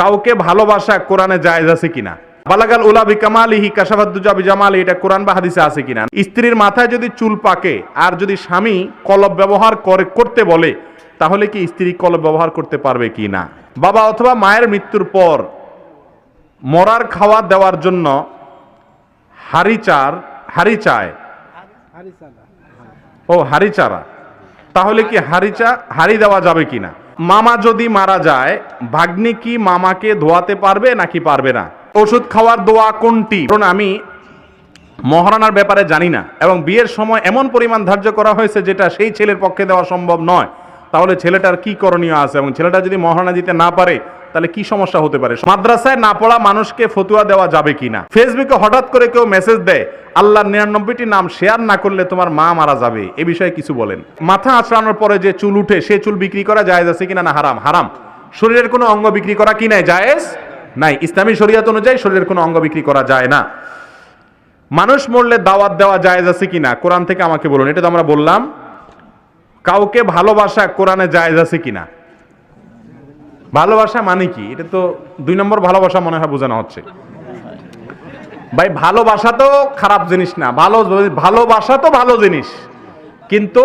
কাউকে ভালোবাসা কোরআনে জায়েজ আছে কিনা? বালাগাল উলা বিকামালিহি কাশাফাদ্দুজা বিজামালি, এটা কোরআন বা হাদিসে আছে কিনা? স্ত্রীর মাথায় যদি চুল পাকে আর যদি স্বামী কলব ব্যবহার করে করতে বলে, তাহলে কি স্ত্রী কলব ব্যবহার করতে পারবে কি না বাবা অথবা মায়ের মৃত্যুর পর মরার খাওয়া দেওয়ার জন্য হাড়ি চার হাড়ি চায়। ও, হাড়ি চারা। তাহলে কি হাড়ি চা হাড়ি দেওয়া যাবে কিনা? মামা যদি মারা যায়, ভাগ্নি কি মামাকে ধোয়াতে পারবে নাকি পারবে না? ওষুধ খাওয়ার দোয়া কোনটি? কারণ আমি মহারানার ব্যাপারে জানি না, এবং বিয়ের সময় এমন পরিমাণ ধার্য করা হয়েছে যেটা সেই ছেলের পক্ষে দেওয়া সম্ভব নয়। তাহলে ছেলেটার কি করণীয় আছে? এবং ছেলেটা যদি মহারানা দিতে না পারে তাহলে কি সমস্যা হতে পারে? মাদ্রাসায় না পড়া মানুষকে ফতুয়া দেওয়া যাবে কি না ফেসবুকে হঠাৎ করে কেউ মেসেজ দেয়, আল্লাহর নিরানব্বইটি নাম শেয়ার না করলে তোমার মা মারা যাবে। এ বিষয়ে কিছু বলেন। মাথা আঁচড়ানোর পরে যে চুল উঠে, সে চুল বিক্রি করা জায়েজ আছে কিনা না হারাম? হারাম। শরীরের কোনো অঙ্গ বিক্রি করা কি নাই? জায়েজ নাই। ইসলামী শরিয়াত অনুযায়ী শরীরের কোনো অঙ্গ বিক্রি করা যায় না। মানুষ মরলে দাওয়াত দেওয়া জায়েজ আছে কিনা? কোরআন থেকে আমাকে বলুন। এটা তো আমরা বললাম। কাউকে ভালোবাসা কোরআনে জায়েজ আছে কিনা? ভালোবাসা মানে কি? এটা তো দুই নম্বর ভালোবাসা মনে হয় বোঝানো হচ্ছে। ভাই, ভালোবাসা তো খারাপ জিনিস না। ভালো, ভালোবাসা তো ভালো জিনিস। কিন্তু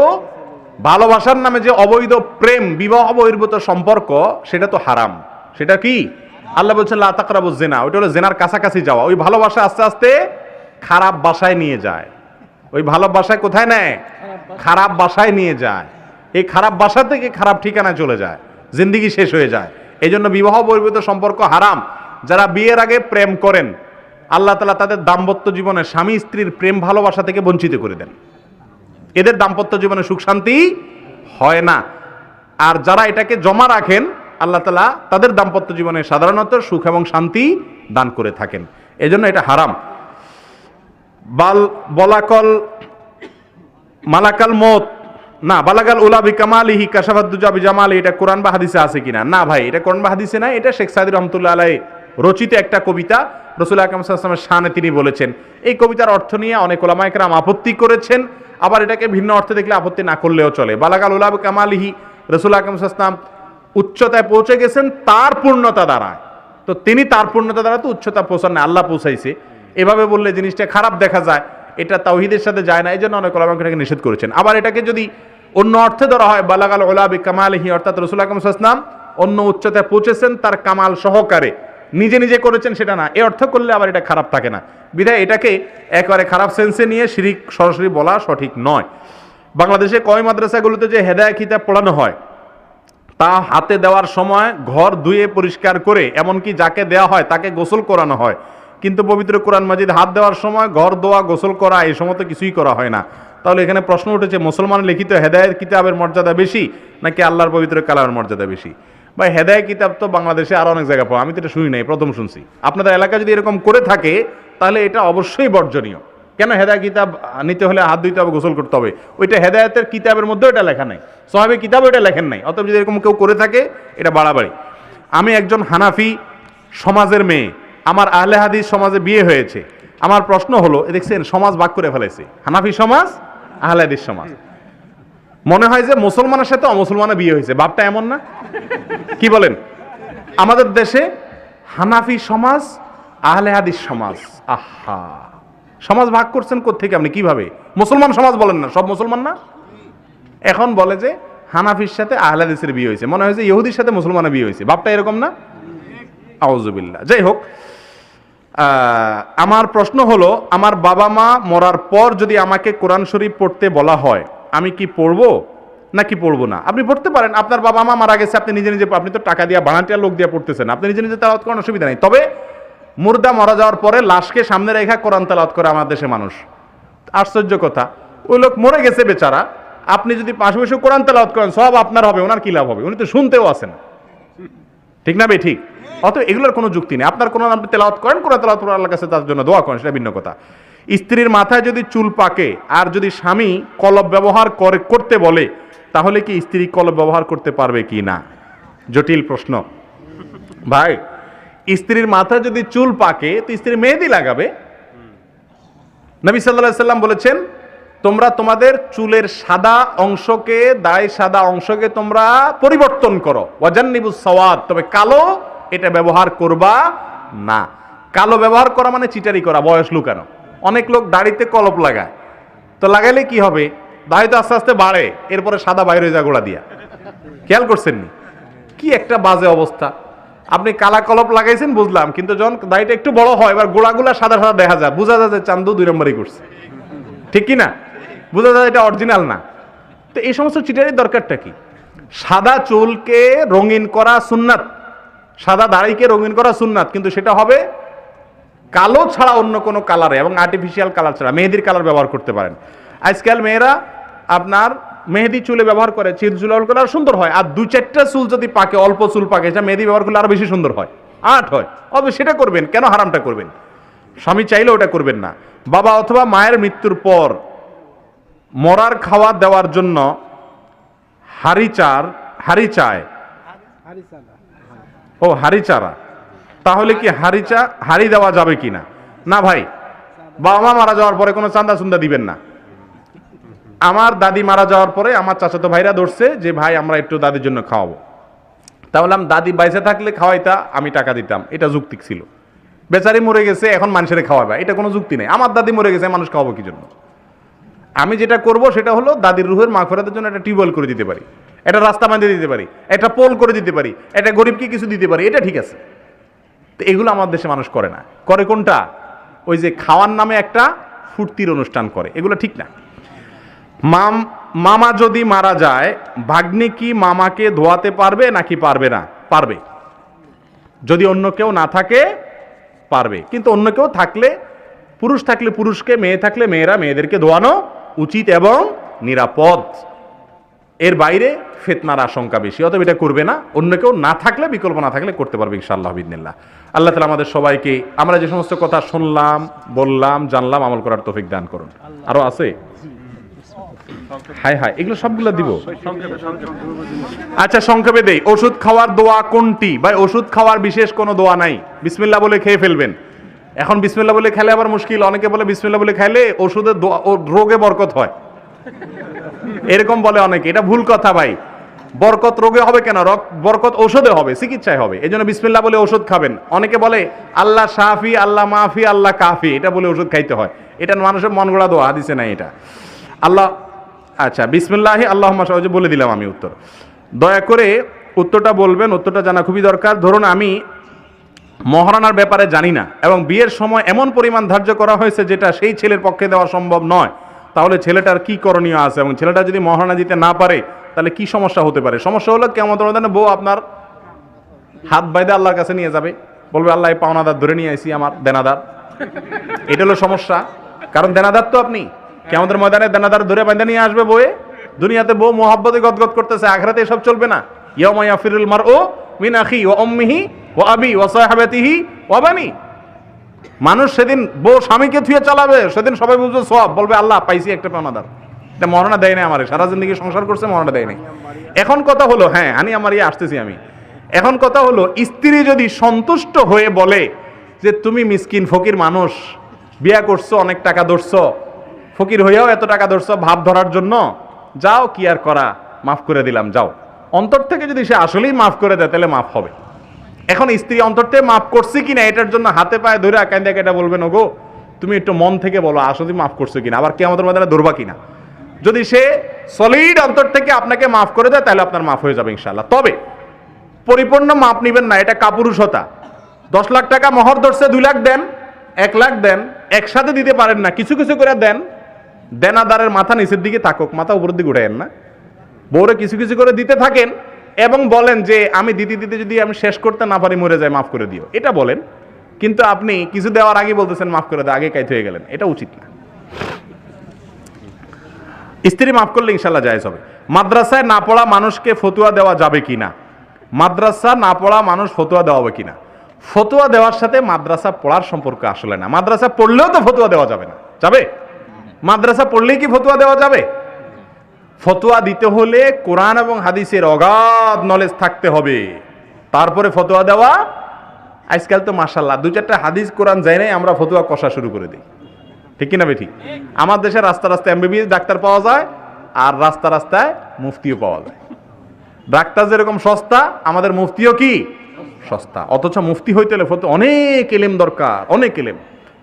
ভালোবাসার নামে যে অবৈধ প্রেম, বিবাহ বহির্ভূত সম্পর্ক, সেটা তো হারাম। সেটা কি? আল্লাহ বলছেন তাকরাবু জেনা। ওইটা হলো জেনার কাছাকাছি যাওয়া। ওই ভালোবাসা আস্তে আস্তে খারাপ বাসায় নিয়ে যায়। ওই ভালোবাসায় কোথায় নেয়? খারাপ বাসায় নিয়ে যায়। এই খারাপ বাসা থেকে খারাপ ঠিকানায় চলে যায়। জিন্দিগি শেষ হয়ে যায়। এই জন্য বিবাহ বহির্ভূত সম্পর্ক হারাম। যারা বিয়ের আগে প্রেম করেন, আল্লাহ তালা তাদের দাম্পত্য জীবনে স্বামী স্ত্রীর প্রেম ভালোবাসা থেকে বঞ্চিত করে দেন। এদের দাম্পত্য জীবনে সুখ শান্তি হয় না। আর যারা এটাকে জমা রাখেন, আল্লাহ তালা তাদের দাম্পত্য জীবনে সাধারণত সুখ এবং শান্তি দান করে থাকেন। এজন্য এটা হারাম। বাল, বলাকল, মালাকাল মত না, বালাগাল উলা বিকামালিহি কাশাফাদ্দুজা বিজামালি, এটা কোরআন বা হাদিসে আছে কিনা? না ভাই, এটা কোরআন বা হাদিসে নাই, এটা শেখ সাদি রহমতুল্লাহ আলাই রচিত একটা কবিতা। রসুল আকরম সাল্লামের শানে তিনি বলেছেন, এই কবিতার অর্থ নিয়ে অনেক ওলামাইকরাম আপত্তি করেছেন, আবার এটাকে ভিন্ন অর্থে দেখলে আপত্তি না করলেও চলে। বালাগাল উলা কামালিহি রসুল আকরম সাল্লাম উচ্চতায় পৌঁছে গেছেন তার পূর্ণতা দ্বারা তো তিনি তার পূর্ণতা দ্বারা তো উচ্চতা পৌঁছান না আল্লাহ পৌঁছাইছে। এভাবে বললে জিনিসটা খারাপ দেখা যায়। এটা তাওহিদের সাথে যায় না এই জন্য অনেক ওলামা এটাকে নিষেধ করেছেন। আবার এটাকে যদি অন্য অর্থে ধরা হয়, বালাগাল ওলাবি কামালহি, অর্থাৎ রসুল আকরম সাসনাম অন্য উচ্চতায় পৌঁছেছেন, তার কামাল সহকারে। নিজে নিজে করেছেন সেটা না, এ অর্থ করলে আবার এটা খারাপ থাকে না। বিধায় এটাকে একেবারে খারাপ সেন্সে নিয়ে শিরিক সরাসরি বলা সঠিক নয়। বাংলাদেশে কয় মাদ্রাসাগুলোতে যে হেদায় কিতাব পড়ানো হয়, তা হাতে দেওয়ার সময় ঘর ধুয়ে পরিষ্কার করে, এমনকি যাকে দেওয়া হয় তাকে গোসল করানো হয়। কিন্তু পবিত্র কোরআন মাজিদ হাত দেওয়ার সময়, ঘর দোয়া গোসল করা, এই সমস্ত কিছুই করা হয় না। তাহলে এখানে প্রশ্ন উঠেছে, মুসলমান লিখিত হেদায়ত কিতাবের মর্যাদা বেশি, নাকি আল্লাহর পবিত্র কালামের মর্যাদা বেশি? বা হেদায় কিতাব তো বাংলাদেশে আরও অনেক জায়গায় পাবো আমি তো এটা শুনি নাই, প্রথম শুনছি। আপনাদের এলাকা যদি এরকম করে থাকে, তাহলে এটা অবশ্যই বর্জনীয়। কেন হেদায় কিতাব নিতে হলে হাত ধুইতে হবে, গোসল করতে হবে? ওইটা হেদায়তের কিতাবের মধ্যেও এটা লেখা নাই। সহাবে কিতাব এটা লেখেন নাই। অতএব যদি এরকম কেউ করে থাকে, এটা বাড়াবাড়ি। আমি একজন হানাফি সমাজের মেয়ে। আমার আহলে হাদিস সমাজে বিয়ে হয়েছে। আমার প্রশ্ন হলো দেখছেন, সমাজ ভাগ করে ফেলেছে হানাফি সমাজ, আহলে হাদিস সমাজ। মনে হয় যে মুসলমানের সাথে অমুসলমানের বিয়ে হয়েছে। ভাবটা এমন না? কি বলেন? আমাদের দেশে হানাফি সমাজ, আহলে হাদিস সমাজ। আহা! সমাজ ভাগ করছেন কোথেকে আপনি? কীভাবে? মুসলমান সমাজ বলেন না, সব মুসলমান না? এখন বলে যে হানাফির সাথে আহলে হাদিসের বিয়ে হয়েছে। মনে হয় যে ইহুদির সাথে মুসলমানের বিয়ে হয়েছে। বাপটা এরকম না? আউজুবিল্লাহ যাই হোক আমার প্রশ্ন হলো, আমার বাবা মা মরার পর যদি আমাকে কোরআন শরীফ পড়তে বলা হয়, আমি কি পড়ব? নাকি পড়ব না? আপনি পড়তে পারেন, আপনার বাবা মা মারা গেছে, আপনি নিজে নিজে, আপনি তো টাকা দিয়ে ভাড়াটিয়া লোক দিয়ে পড়তেছেন, আপনি নিজে নিজে তালাত করার অসুবিধা নেই। তবে মুর্দা মারা যাওয়ার পরে লাশকে সামনে রেখা কোরআন তালাত করে আমার দেশে মানুষ। আশ্চর্য কথা। ওই লোক মরে গেছে বেচারা, আপনি যদি পাশে বসে কোরআন তালাত করেন, সব আপনার হবে, ওনার কি লাভ হবে? উনি তো শুনতেও আসেন। ঠিক না বে ঠিক? অত এগুলোর কোনো যুক্তি নেই। আপনার কোনো আপনি তেলাওয়াত করেন কোরআন তেলাওয়াত আল্লাহর কাছে তার জন্য দোয়া করেন, সেটা ভিন্ন কথা। স্ত্রীর মাথায় যদি চুল পাকে আর যদি স্বামী কলব ব্যবহার করে, করতে বলে, তাহলে কি স্ত্রী কলব ব্যবহার করতে পারবে কি না? জটিল প্রশ্ন। ভাই, স্ত্রীর মাথায় যদি চুল পাকে, তো স্ত্রী মেহেদি লাগাবে। নবী সাল্লাহ সাল্লাম বলেছেন, তোমরা তোমাদের চুলের সাদা অংশকে, দায় সাদা অংশকে তোমরা পরিবর্তন করো। ওয়াজান্নিবু সওয়াদ তবে কালো এটা ব্যবহার করবা না। কালো ব্যবহার করা মানে চিটারি করা, বয়স লুকানো। অনেক লোক দাড়িতে কলপ লাগায়। তো লাগাইলে কি হবে? দাড়ি তো আস্তে আস্তে বাড়ে, এরপরে সাদা বাইরে যা গোড়া দিয়া। খেয়াল করছেন নি কি একটা বাজে অবস্থা। আপনি কালা কলপ লাগাইছেন, বুঝলাম, কিন্তু যখন দাড়িটা একটু বড় হয়, এবার গোড়াগুলা সাদা সাদা দেখা যায়। বোঝা যায় যে চান্দু দুই নম্বরই করছে। ঠিক কি না? বোঝা যায় এটা অরিজিনাল না। তো এই সমস্ত চিটারির দরকারটা কি? সাদা চুলকে রঙিন করা সুন্নাত। সাদা দাড়িকে রঙিন করা সুন্নাত, কিন্তু সেটা হবে কালো ছাড়া অন্য কোনো কালারে এবং আর্টিফিশিয়াল কালার ছাড়া, মেহেদির কালার ব্যবহার করতে পারেন। আজকাল মেয়েরা আপনার মেহেদি চুলে ব্যবহার করে চির চুল করলে আরও সুন্দর হয়। আর দু চারটা চুল যদি পাকে, অল্প চুল পাকে, সেটা মেহেদি ব্যবহার করলে আরও বেশি সুন্দর হয়। আট হয়। অবে সেটা করবেন, কেন হারামটা করবেন? স্বামী চাইলে ওটা করবেন না। বাবা অথবা মায়ের মৃত্যুর পর মরার খাওয়া দেওয়ার জন্য হাড়ি চার হাড়ি চায় ও, হাড়ি চারা। তাহলে কি হাড়ি চা, হাড়ি দেওয়া যাবে কি না? না ভাই বাবা মা মারা যাওয়ার পরে কোনো চান্দা চুন্দা দিবেন না। আমার দাদি মারা যাওয়ার পরে আমার চাচাতো ভাইরা ধরছে যে, ভাই, আমরা একটু দাদির জন্য খাওয়াবো। তাহলে আমি দাদি বাইসে থাকলে খাওয়াইতা, আমি টাকা দিতাম। এটা যুক্তিক ছিল। বেচারি মরে গেছে, এখন মানুষের খাওয়াবে। এটা কোনো যুক্তি নেই। আমার দাদি মরে গেছে, মানুষ খাওয়াবো কি জন্য? আমি যেটা করব, সেটা হলো দাদির রুহের মাগফিরাতের জন্য একটা টিউবওয়েল করে দিতে পারি। একটা রাস্তা বাঁধিয়ে দিতে পারি একটা পোল করে দিতে পারি, এটা গরিবকে কিছু দিতে পারি, এটা ঠিক আছে। তো এগুলো আমার দেশে মানুষ করে না। করে কোনটা? ওই যে খাওয়ার নামে একটা ফুর্তির অনুষ্ঠান করে, এগুলো ঠিক না। মাম, মামা যদি মারা যায়, ভাগ্নি কি মামাকে ধোয়াতে পারবে নাকি পারবে না? পারবে। যদি অন্য কেউ না থাকে, পারবে। কিন্তু অন্য কেউ থাকলে, পুরুষ থাকলে পুরুষকে, মেয়ে থাকলে মেয়েরা মেয়েদেরকে ধোয়ানো উচিত এবং নিরাপদ। এর বাইরে ফেতনার আশঙ্কা বেশি। অতএব এটা করবে না। অন্য কেউ না থাকলে, বিকল্প না থাকলে করতে পারবে ইনশাআল্লাহ বিদিনিল্লাহ আল্লাহ তালা আমাদের সবাইকে, আমরা যে সমস্ত কথা শুনলাম, বললাম, জানলাম, আমল করার তৌফিক দান করুন। আরও আছে? হাই হাই এগুলো সবগুলো দিব। আচ্ছা সংক্ষেপে দেই। ওষুধ খাওয়ার দোয়া কোনটি? ভাই, ওষুধ খাওয়ার বিশেষ কোনো দোয়া নাই। বিসমিল্লাহ বলে খেয়ে ফেলবেন। এখন বিসমিল্লাহ বলে খেলে আবার মুশকিল। অনেকে বলে বিসমিল্লাহ বলে খেলে ওষুধের রোগে বরকত হয়। এরকম বলে অনেকে, এটা ভুল কথা ভাই। বরকত রোগে হবে কেন? রক- বরকত ঔষধে হবে, চিকিৎসায় হবে। এই জন্য বিসমিল্লাহ বলে ওষুধ খাবেন। অনেকে বলে, আল্লাহ সাফি আল্লাহ মাফি, আল্লাহ কাফি, এটা বলে ওষুধ খাইতে হয়। এটা মানুষের মন গড়া দোয়া দিছে না এটা। আল্লাহ আচ্ছা বিসমিল্লাহি আল্লাহ সহজে বলে দিলাম আমি উত্তর। দয়া করে উত্তরটা বলবেন, উত্তরটা জানা খুবই দরকার। ধরুন আমি মহারানার ব্যাপারে জানি না, এবং বিয়ের সময় এমন পরিমাণ ধার্য করা হয়েছে যেটা সেই ছেলের পক্ষে দেওয়া সম্ভব নয়। তাহলে ছেলেটার কি করণীয় আছে? এবং ছেলেটা যদি মহারানা দিতে না পারে, তাহলে কি সমস্যা হতে পারে? সমস্যা হলো কেমন ধরনের? বউ আপনার হাত বাইদে আল্লাহর কাছে নিয়ে যাবে। বলবে, আল্লাহ পাওনাদার ধরে নিয়ে আইসি আমার দেনাদার। এটা হলো সমস্যা। কারণ দেনাদার তো আপনি। কেমন ময়দানে দেনাদার ধরে বাইদে নিয়ে আসবে বউয়ে। দুনিয়াতে বউ মোহাব্বতে গদগদ করতেছে, আখরাতে এসব চলবে না। ইয়ামা ফিরুল মার ও মিন আখি ও অম্মিহি ও আবি ও সাহাবাতিহি ও বানি। মানুষ সেদিন বউ স্বামীকে থুয়ে চালাবে, সেদিন সবাই বুঝবে সব বলবে, আল্লাহ, পাইছি একটা পাওনাদার এটা মরণা দেয় না আমার। সারা জিন্দগি সংসার করছে, মরণা দেয় নাই। এখন কথা হলো হ্যাঁ আনি আমার ইয়ে আসতেছি আমি। এখন কথা হলো, স্ত্রী যদি সন্তুষ্ট হয়ে বলে যে, তুমি মিসকিন, ফকির মানুষ, বিয়া করছ, অনেক টাকা ধরছো, ফকির হইয়াও এত টাকা ধরছো, ভাব ধরার জন্য, যাও, কি আর করা? মাফ করে দিলাম, যাও। অন্তর থেকে যদি সে আসলেই মাফ করে দেয়, তাহলে মাফ হবে। এখন স্ত্রী অন্তর থেকে মাফ করছে কিনা এটার জন্য হাতে পায়ে ধরে দেখে এটা বলবেন, ওগো, তুমি একটু মন থেকে বলো আসলে মাফ করছ কিনা? আবার কে আমাদের মধ্যে ধরবা কিনা? যদি সে সলিড অন্তর থেকে আপনাকে মাফ করে দেয়, তাহলে আপনার মাফ হয়ে যাবে ইনশাল্লাহ তবে পরিপূর্ণ মাপ নিবেন না, এটা কাপুরুষতা। দশ লাখ টাকা মহর ধরছে, দুই লাখ দেন, এক লাখ দেন, একসাথে দিতে পারেন না, কিছু কিছু করে দেন, দেনাদারের মাথা নিচের দিকে থাকুক, মাথা উপরের দিকে উঠায়েন না। বউরে কিছু কিছু করে দিতে থাকেন এবং বলেন যে আমি দিতে দিতে যদি আমি শেষ করতে না পারি, মরে যাই মাফ করে দিও। এটা বলেন, কিন্তু আপনি কিছু দেওয়ার আগে বলতেছেন, মাফ করে দেয় আগে কাইতে হয়ে গেলেন। এটা উচিত না। স্ত্রী মাফ করলে ইনশাল্লাহ জায়েজ হবে। মাদ্রাসায় না পড়া মানুষকে ফতুয়া দেওয়া যাবে কি না? মাদ্রাসা না পড়া মানুষ ফতুয়া দেওয়া হবে কিনা ফতুয়া দেওয়ার সাথে মাদ্রাসা পড়ার সম্পর্ক আসলে না। মাদ্রাসা পড়লেও তো ফতুয়া দেওয়া যাবে না। যাবে? মাদ্রাসা পড়লেই কি ফতুয়া দেওয়া যাবে? ফতোয়া দিতে হলে কোরআন এবং হাদিসের অগাধ নলেজ থাকতে হবে। তারপরে ফতোয়া দেওয়া, আজকাল তো মাসাল্লাহ দু চারটা হাদিস কোরআন যায় নাই, আমরা ফতোয়া কষা শুরু করে দিই। ঠিক কিনা বেঠি আমার দেশে রাস্তা রাস্তায় এমবিবিএস ডাক্তার পাওয়া যায়, আর রাস্তা রাস্তায় মুফতিও পাওয়া যায়। ডাক্তার যেরকম সস্তা, আমাদের মুফতিও কি? সস্তা। অথচ মুফতি হইতে হলে অনেক এলেম দরকার, অনেক এলেম।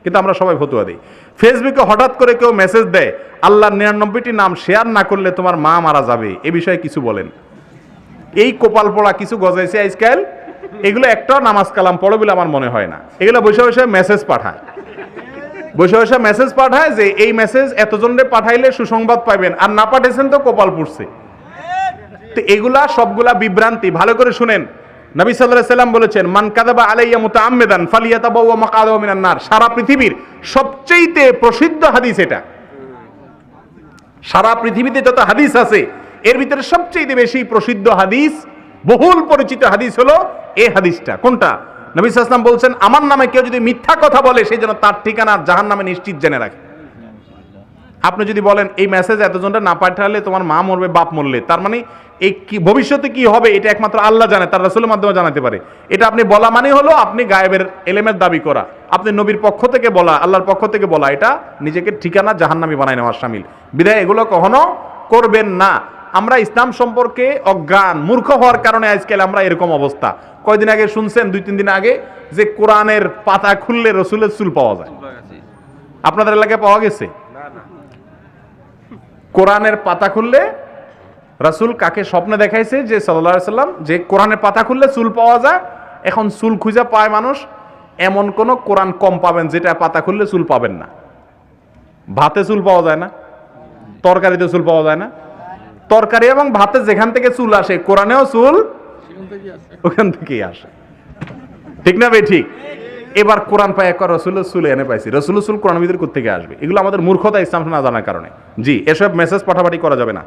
কিন্তু আমরা সবাই ফতুয়া দিই। ফেসবুকে হঠাৎ করে কেউ মেসেজ দেয়, আল্লাহর নিরানব্বইটি নাম শেয়ার না করলে তোমার মা মারা যাবে। এ বিষয়ে কিছু বলেন। এই কোপাল পড়া কিছু গজাইছে আজকাল এগুলো একটাও নামাজ কালাম পড়ে বলে আমার মনে হয় না। এগুলো বসে বসে মেসেজ পাঠায়। বসে বসে মেসেজ পাঠায় যে এই মেসেজ এতজনের পাঠাইলে সুসংবাদ পাইবেন, আর না পাঠিয়েছেন তো কপাল পুড়ছে। তো এগুলা সবগুলা বিভ্রান্তি। ভালো করে শুনেন। নবী সাল্লাল্লাহু সাল্লাম বলেছেন, মান কাদাবা আলাইয়া মুতাআম্মিদান ফালিয়াতাবাওয়া মাকাদাহু মিনান নার। সারা পৃথিবীর সবচেয়ে প্রসিদ্ধ হাদিস এটা। সারা পৃথিবীতে যত হাদিস আছে, এর ভিতরে সবচেয়ে বেশি প্রসিদ্ধ হাদিস, বহুল পরিচিত হাদিস হলো এ হাদিসটা। কোনটা? নবী সাল্লাম বলছেন, আমার নামে কেউ যদি মিথ্যা কথা বলে সেই জন্য তার ঠিকানা জাহান নামে নিশ্চিত জেনে রাখে। আপনি যদি বলেন, এই মেসেজ এতজনটা না পাঠালে তোমার মা মরবে, বাপ মরলে। তার মানে এই কি, ভবিষ্যতে কি হবে, এটা একমাত্র আল্লাহ জানে, তার রাসূলের মাধ্যমে জানাতে পারে। এটা আপনি বলা মানে হলো, আপনি গায়েবের এলেমের দাবি করা। আপনি নবীর পক্ষ থেকে বলা, আল্লাহর পক্ষ থেকে বলা, এটা নিজেকে ঠিকানা জাহান্নামি বানায় নেওয়ার সামিল। বিদায়, এগুলো কখনো করবেন না। আমরা ইসলাম সম্পর্কে অজ্ঞান, মূর্খ হওয়ার কারণে আজকাল আমরা এরকম অবস্থা। কয়দিন আগে শুনছেন, দুই, তিন দিন আগে যে কোরআনের পাতা খুললে রসুলের চুল পাওয়া যায়। আপনাদের এলাকায় পাওয়া গেছে? কোরআনের পাতা খুললে রাসূল কাকে স্বপ্নে দেখাইছে যে সাল্লাল্লাহু সাল্লাম যে কোরআনের পাতা খুললে চুল পাওয়া যায় এখন চুল খুঁজে পায় মানুষ এমন কোন কোরআন কম পাবেন যেটা পাতা খুললে চুল পাবেন না। ভাতে চুল পাওয়া যায় না তরকারিতে চুল পাওয়া যায় না। তরকারি এবং ভাতে যেখান থেকে চুল আসে কোরআনেও চুল ওখান থেকেই আসে। ঠিক না ভাই? ঠিক। এবার কোরআন পায় একবার রসুল সুলে এনে পাইছি। রসুল সুল কোরআন ভিতরে কোথেকে আসবে? এগুলো আমাদের মূর্খতা ইসলাম না জানার কারণে। জি, এসব মেসেজ পাঠাপাঠি করা যাবে না।